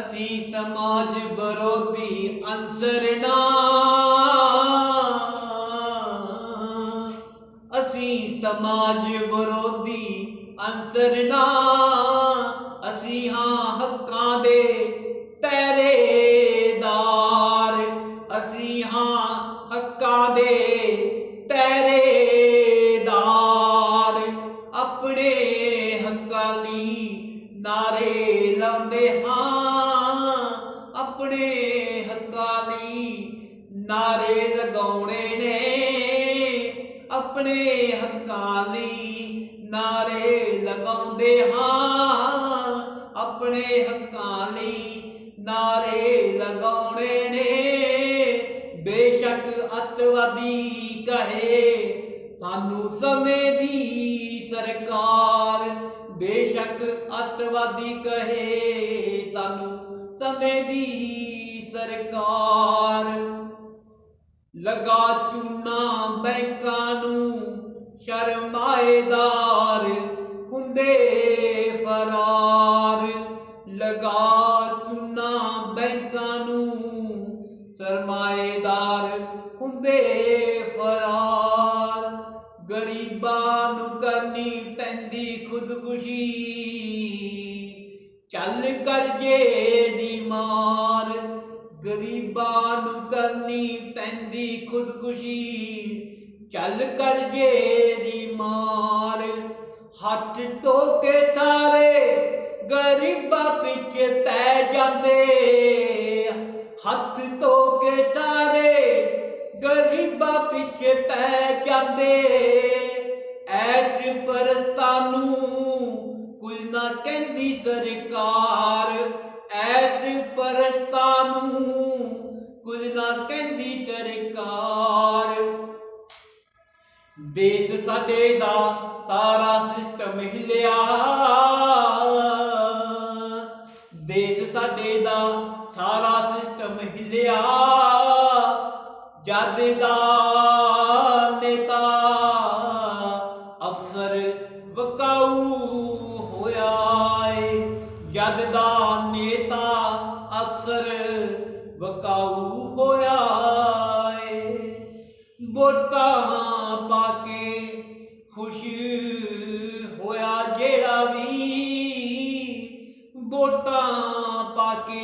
ਅਸੀਂ ਸਮਾਜ ਵਿਰੋਧੀ ਅੰਸਰ ਨਾ। ਅਸੀਂ ਸਮਾਜ ਵਿਰੋਧੀ ਅੰਸਰ ਨਾ। ਅਸੀਂ ਹਾਂ ਹੱਕਾਂ ਦੇ ਪਹਿਰੇਦਾਰ ਅਸੀਂ ਹਾਂ ਹੱਕਾਂ ਦੇ ਪਹਿਰੇਦਾਰ ਆਪਣੇ ਹੱਕਾਂ ਲਈ ਨਾਰੇ ਲਾਉਂਦੇ ਹਾਂ। ਆਪਣੇ ਹੱਕਾਂ ਲਈ ਨਾਰੇ ਲਗਾਉਣੇ ਨੇ। ਆਪਣੇ ਹੱਕਾਂ ਲਈ ਨਾਰੇ ਲਗਾਉਂਦੇ ਹਾਂ। ਆਪਣੇ ਹੱਕਾਂ ਲਈ ਨਾਰੇ ਲਗਾਉਣੇ ਨੇ। ਬੇਸ਼ੱਕ ਅੱਤਵਾਦੀ ਕਹੇ, ਸਾਨੂੰ ਸਮੇਂ ਦੀ ਸਰਕਾਰ। ਬੇਸ਼ੱਕ ਅੱਤਵਾਦੀ ਕਹੇ, ਸਾਨੂੰ ਸਮੇਂ ਦੀ ਸਰਕਾਰ। ਲਗਾ ਚੂਨਾ ਬੈਂਕਾਂ ਨੂੰ ਸ਼ਰਮਾਏਦਾਰ ਹੁੰਦੇ ਫਰਾਰ। ਲਗਾ ਚੂਨਾ ਬੈਂਕਾਂ ਨੂੰ ਸਰਮਾਏਦਾਰ ਹੁੰਦੇ ਫਰਾਰ। ਗਰੀਬਾਂ ਨੂੰ ਕਰਨੀ ਪੈਂਦੀ ਖੁਦਕੁਸ਼ੀ। ਚੱਲ ਕਰਜੇ ਮਾਰ, ਗਰੀਬਾਂ ਨੂੰ ਕਰਨੀ ਪੈਂਦੀ ਖੁਦਕੁਸ਼ੀ। ਚੱਲ ਕਰਜੇ ਦੀ ਮਾਰ, ਹੱਥ ਧੋ ਕੇ ਸਾਰੇ ਗਰੀਬਾਂ ਪਿੱਛੇ ਪੈ ਜਾਂਦੇ। ਹੱਥ ਧੋ ਕੇ ਗਰੀਬਾਂ ਪਿੱਛੇ ਪੈ ਜਾਂਦੇ। ਐਸ ਪਰਸਤਾਂ ਨੂੰ ਕੁਝ ਨਾ ਕਹਿੰਦੀ ਸਰਕਾਰ। ਦੇਸ਼ ਸਾਡੇ ਦਾ ਸਾਰਾ ਸਿਸਟਮ ਹਿੱਲਿਆ। ਦੇਸ਼ ਸਾਡੇ ਦਾ ਸਾਰਾ ਸਿਸਟਮ ਹਿੱਲਿਆ। ਜਦ ਦਾ ਨੇਤਾ ਅਫਸਰ ਵਕਾਊ ਹੋਇਆ ਏ, ਜਦ ਦਾ ਨੇਤਾ ਅਫਸਰ ਵਕਾਊ ਹੋਇਆ ਏ, ਵੋਟਾਂ ਹੋਇਆ ਜਿਹੜਾ ਵੀ ਵੋਟਾਂ ਪਾ ਕੇ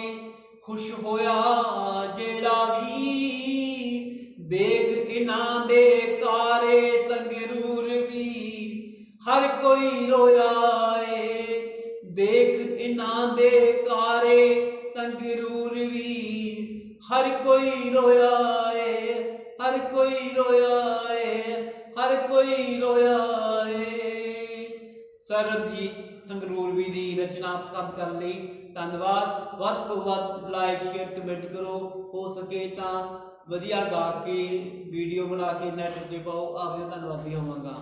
ਖੁਸ਼ ਹੋਇਆ, ਜਿਹੜਾ ਵੀ ਦੇਖ ਇਹਨਾਂ ਦੇ ਕਾਰੇ ਤੰਗਰੂਰ ਵੀ ਹਰ ਕੋਈ ਰੋਇਆ ਏ। ਦੇਖ ਇਹਨਾਂ ਦੇ ਕਾਰੇ ਤੰਗਰੂਰ ਵੀ ਹਰ ਕੋਈ ਰੋਇਆ ਏ, ਹਰ ਕੋਈ ਰੋਇਆ ਏ, ਹਰ ਕੋਈ ਰੋਇਆ ਏ। ਸਰਦੀ ਸੰਗਰੂਰ ਵੀ ਦੀ ਰਚਨਾ ਪਸੰਦ ਕਰਨ ਲਈ ਧੰਨਵਾਦ। ਵੱਧ ਤੋਂ ਵੱਧ ਲਾਈਕ ਸ਼ੇਅਰ ਕਮੈਂਟ ਕਰੋ। ਹੋ ਸਕੇ ਤਾਂ ਵਧੀਆ ਗਾ ਕੇ ਵੀਡੀਓ ਬਣਾ ਕੇ ਨੈਟ ਤੇ ਪਾਓ। ਆਪ ਜੀ ਧੰਨਵਾਦੀ ਹੋਵਾਂਗਾ।